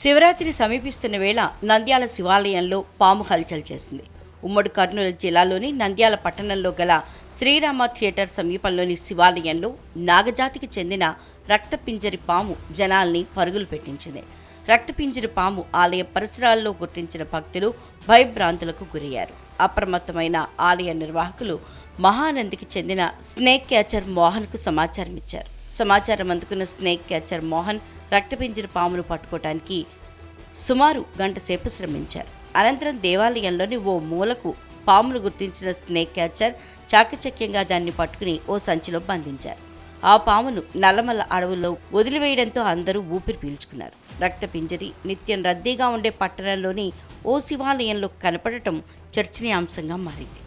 శివరాత్రి సమీపిస్తున్న వేళ నంద్యాల శివాలయంలో పాము హల్చల్ చేసింది. ఉమ్మడి కర్నూలు జిల్లాలోని నంద్యాల పట్టణంలో గల శ్రీరామ థియేటర్ సమీపంలోని శివాలయంలో నాగజాతికి చెందిన రక్తపింజరి పాము జనాల్ని పరుగులు పెట్టించింది. రక్తపింజరి పాము ఆలయ పరిసరాల్లో గుర్తించిన భక్తులు భయభ్రాంతులకు గురయ్యారు. అప్రమత్తమైన ఆలయ నిర్వాహకులు మహానందికి చెందిన స్నేక్ క్యాచర్ మోహన్కు సమాచారం ఇచ్చారు సమాచారం అందుకున్న స్నేక్ క్యాచర్ మోహన్ రక్తపింజరి పామును పట్టుకోవటానికి సుమారు గంట సేపు శ్రమించారు. అనంతరం దేవాలయంలోని ఓ మూలకు పామును గుర్తించిన స్నేక్ క్యాచర్ చాకచక్యంగా దాన్ని పట్టుకుని ఓ సంచిలో బంధించారు. ఆ పామును నల్లమల్ల అడవుల్లో వదిలివేయడంతో అందరూ ఊపిరి పీల్చుకున్నారు. రక్తపింజరి నిత్యం రద్దీగా ఉండే పట్టణంలోని ఓ శివాలయంలో కనపడటం చర్చనీయాంశంగా మారింది.